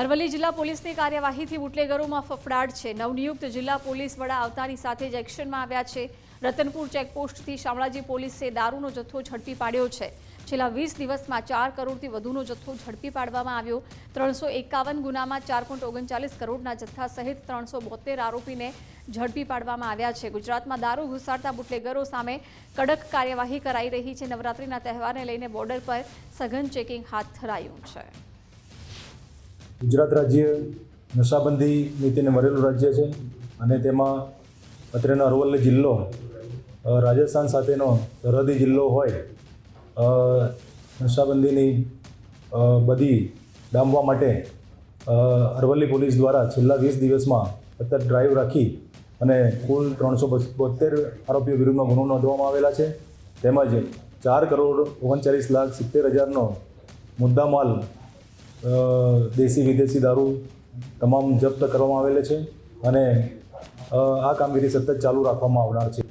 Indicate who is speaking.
Speaker 1: અરવલ્લી જિલ્લા પોલીસની કાર્યવાહીથી બુટલેગરોમાં ફફડાટ છે. નવનિયુક્ત જિલ્લા પોલીસ વડા આવતાની સાથે જ એક્શનમાં આવ્યા છે. રતનપુર ચેકપોસ્ટથી શામળાજી પોલીસે દારૂનો જથ્થો ઝડપી પાડ્યો છે. છેલ્લા વીસ દિવસમાં ચાર કરોડથી વધુનો જથ્થો ઝડપી પાડવામાં આવ્યો. ત્રણસો એકાવન ગુનામાં ચાર પોઈન્ટ ઓગણચાલીસ કરોડના જથ્થા સહિત ત્રણસો બોતેર આરોપીને ઝડપી પાડવામાં આવ્યા છે. ગુજરાતમાં દારૂ ઘુસાડતા બુટલેગરો સામે કડક કાર્યવાહી કરાઈ રહી છે. નવરાત્રિના તહેવારને લઈને બોર્ડર પર સઘન ચેકિંગ હાથ ધરાયું છે.
Speaker 2: ગુજરાત રાજ્ય નશાબંધી નીતિને મરેલું રાજ્ય છે અને તેમાં અત્રેનો અરવલ્લી જિલ્લો રાજસ્થાન સાથેનો સરહદી જિલ્લો હોય નશાબંધીની બધી ડામવા માટે અરવલ્લી પોલીસ દ્વારા છેલ્લા વીસ દિવસમાં અત્યારે ડ્રાઈવ રાખી અને કુલ ત્રણસો બોતેર આરોપીઓ વિરુદ્ધમાં ગુનો નોંધવામાં આવેલા છે. તેમજ ચાર કરોડ ઓગણચાલીસ લાખ સિત્તેર હજારનો મુદ્દામાલ દેશી વિદેશી દારૂ તમામ જપ્ત કરવામાં આવેલ છે અને આ કામગીરી સતત ચાલુ રાખવામાં આવનાર છે.